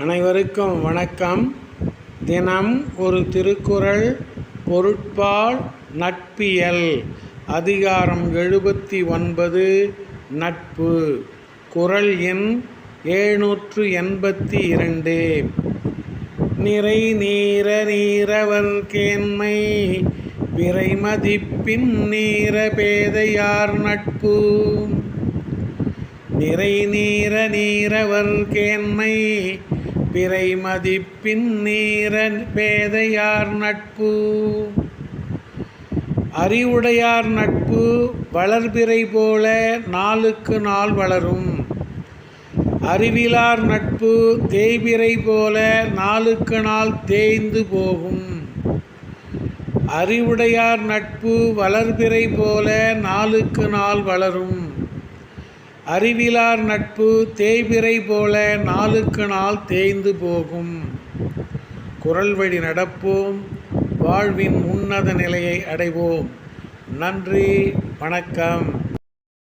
அனைவருக்கும் வணக்கம். தினம் ஒரு திருக்குறள் பொருட்பால் நட்பியல். அதிகாரம் எழுபத்தி ஒன்பது நட்பு. குறள் எண் எழுநூற்று எண்பத்தி இரண்டு. நிறை நீர நீரவர் கேண்மை பிறை மதிப்பின் நீர பேதையார் நட்பு. நிறை நீர நீரவர் கேண்மை பிறை மதிப்பின் நீர பேதையார் நட்பு. அறிவுடையார் நட்பு வளர்பிறை போல நாளுக்கு நாள் வளரும். அறிவிலார் நட்பு தேய்பிறை போல நாளுக்கு நாள் தேய்ந்து போகும். அறிவுடையார் நட்பு வளர்பிறை போல நாளுக்கு நாள் வளரும். அறிவிலார் நட்பு தேய்பிறை போல நாளுக்கு நாள் தேய்ந்து போகும். குரல் வழி நடப்போம். வாழ்வின் உன்னத நிலையை அடைவோம். நன்றி. வணக்கம்.